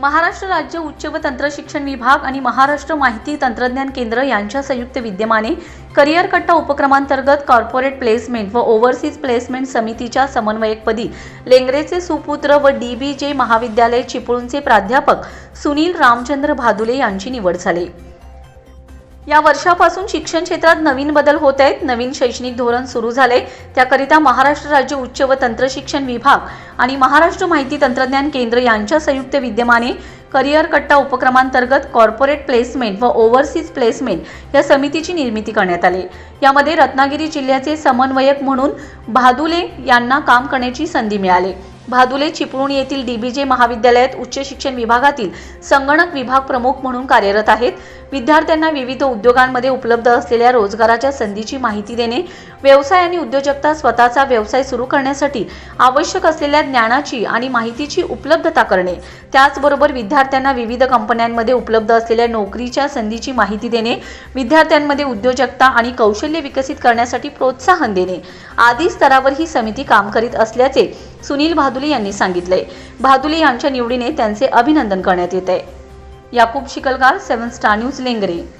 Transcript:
महाराष्ट्र राज्य उच्च व तंत्र शिक्षण विभाग आणि महाराष्ट्र माहिती तंत्रज्ञान केंद्र यांच्या संयुक्त विद्यमाने करिअर कट्टा उपक्रमांतर्गत कॉर्पोरेट प्लेसमेंट व ओव्हरसीज प्लेसमेंट समितीच्या समन्वयकपदी लेंगरेचे सुपुत्र व डी बी जे महाविद्यालय चिपळूणचे प्राध्यापक सुनील रामचंद्र भादुले यांची निवड झाली. या वर्षापासून शिक्षण क्षेत्रात नवीन बदल होत आहेत. नवीन शैक्षणिक धोरण सुरू झाले. त्याकरिता महाराष्ट्र राज्य उच्च व तंत्रशिक्षण विभाग आणि महाराष्ट्र माहिती तंत्रज्ञान केंद्र यांच्या संयुक्त विद्यमाने करिअर कट्टा उपक्रमांतर्गत कॉर्पोरेट प्लेसमेंट व ओव्हरसीज प्लेसमेंट या समितीची निर्मिती करण्यात आली. यामध्ये रत्नागिरी जिल्ह्याचे समन्वयक म्हणून भादुले यांना काम करण्याची संधी मिळाली. भादुले चिपळूण येथील डीबीजे महाविद्यालयात उच्च शिक्षण विभागातील संगणक विभाग प्रमुख म्हणून कार्यरत आहेत. विद्यार्थ्यांना विविध उद्योगांमध्ये उपलब्ध असलेल्या रोजगाराच्या संधीची माहिती देणे व्यवसाय आणि उद्योजकता स्वतःचा व्यवसाय सुरू करण्यासाठी आवश्यक असलेल्या ज्ञानाची आणि माहितीची उपलब्धता करणे त्याचबरोबर विद्यार्थ्यांना विविध कंपन्यांमध्ये उपलब्ध असलेल्या नोकरीच्या संधीची माहिती देणे विद्यार्थ्यांमध्ये उद्योजकता आणि कौशल्य विकसित करण्यासाठी प्रोत्साहन देणे आदी स्तरावर ही समिती काम करीत असल्याचे सुनील भादुले यांनी सांगितले. भादुले यांच्या निवडीने त्यांचे अभिनंदन करण्यात येत. आहे Yakub Shikalgar seven star news Lengre.